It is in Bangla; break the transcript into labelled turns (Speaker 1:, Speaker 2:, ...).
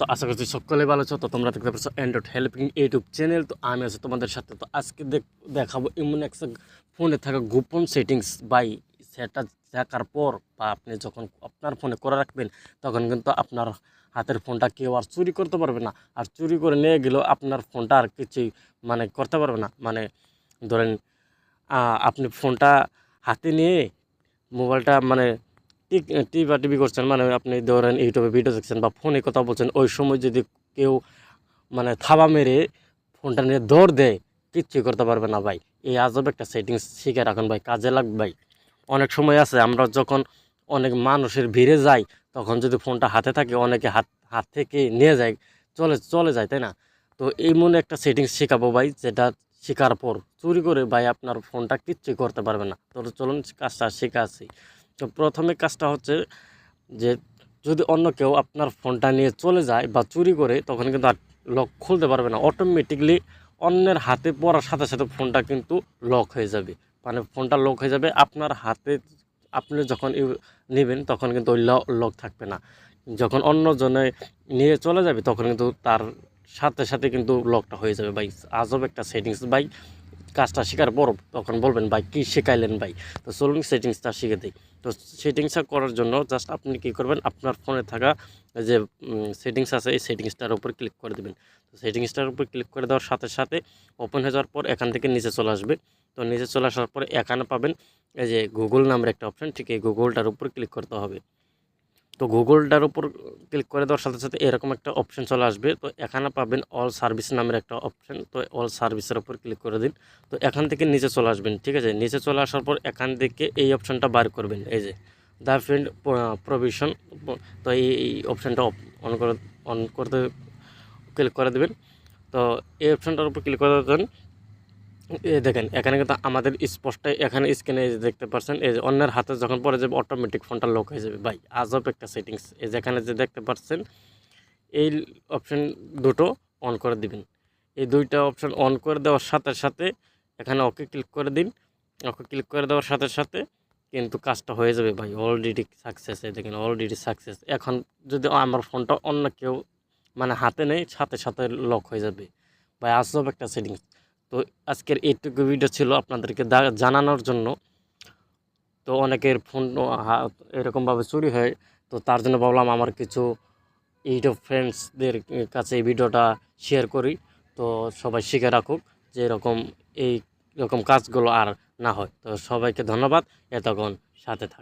Speaker 1: তো আশা করছি সকলে ভালো আছো, তো তোমরা দেখতে পাচ্ছ অ্যান্ড্রয়েড হেল্পিং ইউটিউব চ্যানেল তো আমি আছি তোমাদের সাথে, তো আজকে দেখ, দেখাবো এমন একটা ফোনে থাকা গোপন সেটিংস বাই সেটা দেখার পর বা আপনি যখন আপনার ফোনে করে রাখবেন, তখন কিন্তু আপনার হাতের ফোনটা কেউ আর চুরি করতে পারবে না। আর চুরি করে নিয়ে গেলেও আপনার ফোনটা আর কিছুই মানে করতে পারবে না। মানে ধরেন আপনি ফোনটা হাতে নিয়ে মোবাইলটা মানে টিভি টিভি করছেন মানে আপনি ধরেন ইউটিউবে ভিডিও দেখছেন বা ফোনে কথা বলছেন, ওই সময় যদি কেউ মানে থাবা মেরে ফোনটা নিয়ে দৌড় দেয়, কিচ্ছুই করতে পারবে না ভাই। এই আজব একটা সেটিংস শিখে রাখুন ভাই, কাজে লাগবে ভাই। অনেক সময় আছে, আমরা যখন অনেক মানুষের ভিড়ে যাই, তখন যদি ফোনটা হাতে থাকে, অনেকে হাত হাত থেকে নিয়ে যায়, চলে চলে যায়, তাই না? তো এই মনে একটা সেটিংস শেখাবো ভাই, যেটা শেখার পর চুরি করে ভাই আপনার ফোনটা কিচ্ছুই করতে পারবে না। তো চলুন, কাজটা শেখাচ্ছি তো প্রথমে কাজটা হচ্ছে যে যদি অন্য কেউ আপনার ফোনটা নিয়ে চলে যায় বা চুরি করে, তখন কিন্তু আর লক খুলতে পারবে না। অটোমেটিকলি অন্যের হাতে পড়ার সাথে সাথে ফোনটা কিন্তু লক হয়ে যাবে। মানে ফোনটা লক হয়ে যাবে, আপনার হাতে আপনি যখন নেবেন তখন কিন্তু ওই লক থাকবে না। যখন অন্য জনে নিয়ে চলে যাবে, তখন কিন্তু তার সাথে সাথে কিন্তু লকটা হয়ে যাবে। ভাই আজব একটা সেটিংস ভাই কাজটা শেখার পর তখন বলবেন, ভাই, কী শেখাইলেন ভাই? তো চলুন সেটিংসটা শিখে দিই। তো সেটিংসটা করার জন্য জাস্ট আপনি কী করবেন, আপনার ফোনে থাকা যে সেটিংস আছে, এই সেটিংসটার উপর ক্লিক করে দেবেন। তো সেটিংসটার উপর ক্লিক করে দেওয়ার সাথে সাথে ওপেন হয়ে যাওয়ার পর এখান থেকে নিচে চলে আসবে। তো নিচে চলে আসার পরে এখানে পাবেন এই যে গুগল নামের একটা অপশান ঠিক এই গুগলটার উপর ক্লিক করতে হবে। তো গুগলটার উপর ক্লিক করে দেওয়ার সাথে সাথে এরকম একটা অপশন চলে আসবে। তো এখানে পাবেন অল সার্ভিস নামের একটা অপশন তো অল সার্ভিসের উপর ক্লিক করে দিন। তো এখান থেকে নিচে চলে আসবেন, ঠিক আছে? নিচে চলে আসার পর এখান থেকে এই অপশনটা বার করবেন, এই যে দ্য ফ্রেন্ড প্রভিশন তো এই এই অপশানটা অন করে অন করতে, ক্লিক করে দেবেন। তো এই অপশানটার উপর ক্লিক করে দেবেন এ দেখেন, এখানে কিন্তু আমাদের স্পষ্ট এখানে স্ক্রিনে দেখতে পাচ্ছেন এই যে অন্যের হাতে যখন পরে যাবে অটোমেটিক ফোনটা লক হয়ে যাবে। ভাই, আজব একটা সেটিংস এই যেখানে যে দেখতে পাচ্ছেন এই অপশন দুটো অন করে দিবেন। এই দুইটা অপশন অন করে দেওয়ার সাথে সাথে এখানে ওকে ক্লিক করে দিন। ওকে ক্লিক করে দেওয়ার সাথে সাথে কিন্তু কাজটা হয়ে যাবে, ভাই অলরেডি সাকসেস এই দেখেন অলরেডি সাকসেস এখন যদি আমার ফোনটা অন্য কেউ মানে হাতে নেই, সাথে সাথে লক হয়ে যাবে। ভাই, আজব একটা সেটিংস তো আজকের এইটুকু ভিডিও ছিল আপনাদেরকে জানানোর জন্য। তো অনেকের ফোন এরকমভাবে চুরি হয়। তো তার জন্য ভাবলাম আমার কিছু ইউটিউব ফ্রেন্ডসদের কাছে এই ভিডিওটা শেয়ার করি। তো সবাই শিখে রাখুক যে এরকম, এই রকম কাজগুলো আর না হয়। তো সবাইকে ধন্যবাদ। এতক্ষণ সাথে থাক